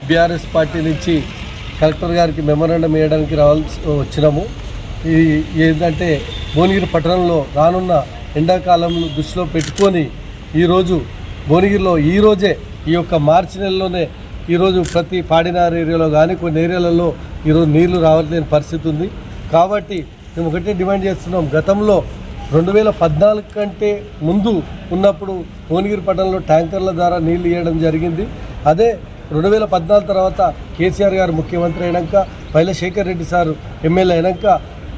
BRS party నుంచి collector గారికి memorandum వేయడానికి రావాల్సి వచ్చినాము. ఇది ఏంటంటే భువనగిరి పట్టణంలో రానున్న ఎండాకాలం దృష్టిలో పెట్టుకొని ఈరోజు భువనగిరిలో ఈరోజే ఈ యొక్క మార్చి నెలలోనే ఈరోజు ప్రతి పాడినార్ ఏరియాలో కానీ కొన్ని ఏరియాలలో ఈరోజు నీళ్ళు రావట్లేని పరిస్థితి ఉంది. కాబట్టి మేము ఒకటే డిమాండ్ చేస్తున్నాం. గతంలో రెండు వేల పద్నాలుగు కంటే ముందు ఉన్నప్పుడు భువనగిరి పట్టణంలో ట్యాంకర్ల ద్వారా నీళ్ళు ఇవ్వడం జరిగింది. అదే రెండు వేల పద్నాలుగు తర్వాత కేసీఆర్ గారు ముఖ్యమంత్రి అయినాక పైలశేఖర్ రెడ్డి సారు ఎమ్మెల్యే అయినాక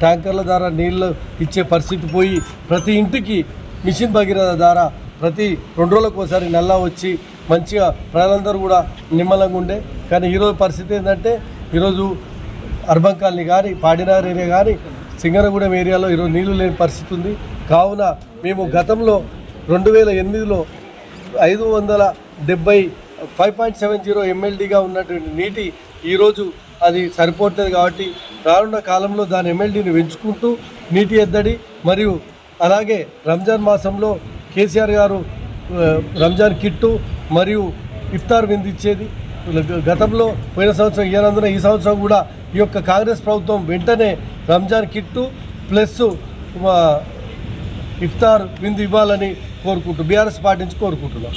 ట్యాంకర్ల ద్వారా నీళ్ళు ఇచ్చే పరిస్థితి పోయి ప్రతి ఇంటికి మిషన్ భగీరథ ద్వారా ప్రతి రెండు రోజులకు ఒకసారి నల్లా వచ్చి మంచిగా ప్రజలందరూ కూడా నిమ్మలంగా ఉండే. కానీ ఈరోజు పరిస్థితి ఏంటంటే ఈరోజు అర్బన్ కాలనీ కానీ పాడినార్ ఏరియా కానీ సింగరగూడెం ఏరియాలో ఈరోజు నీళ్ళు లేని పరిస్థితి ఉంది. కావున మేము గతంలో రెండు వేల ఎనిమిదిలో ఐదు వందల డెబ్బై ఫైవ్ పాయింట్ సెవెన్ జీరో ఎమ్మెల్డీగా ఉన్నటువంటి నీటి ఈరోజు అది సరిపోతుంది కాబట్టి రానున్న కాలంలో దాని ఎంఎల్డీని పెంచుకుంటూ నీటి ఎద్దడి మరియు అలాగే రంజాన్ మాసంలో కేసీఆర్ గారు రంజాన్ కిట్టు మరియు ఇఫ్తార్ విందిచ్చేది గతంలో పోయిన సంవత్సరం ఇయ్యనందున ఈ సంవత్సరం కూడా ఈ యొక్క కాంగ్రెస్ ప్రభుత్వం వెంటనే రంజాన్ కిట్టు ప్లస్ ఇఫ్తార్ విందు ఇవ్వాలని కోరుకుంటూ బీఆర్ఎస్ పాటించి కోరుకుంటున్నాం.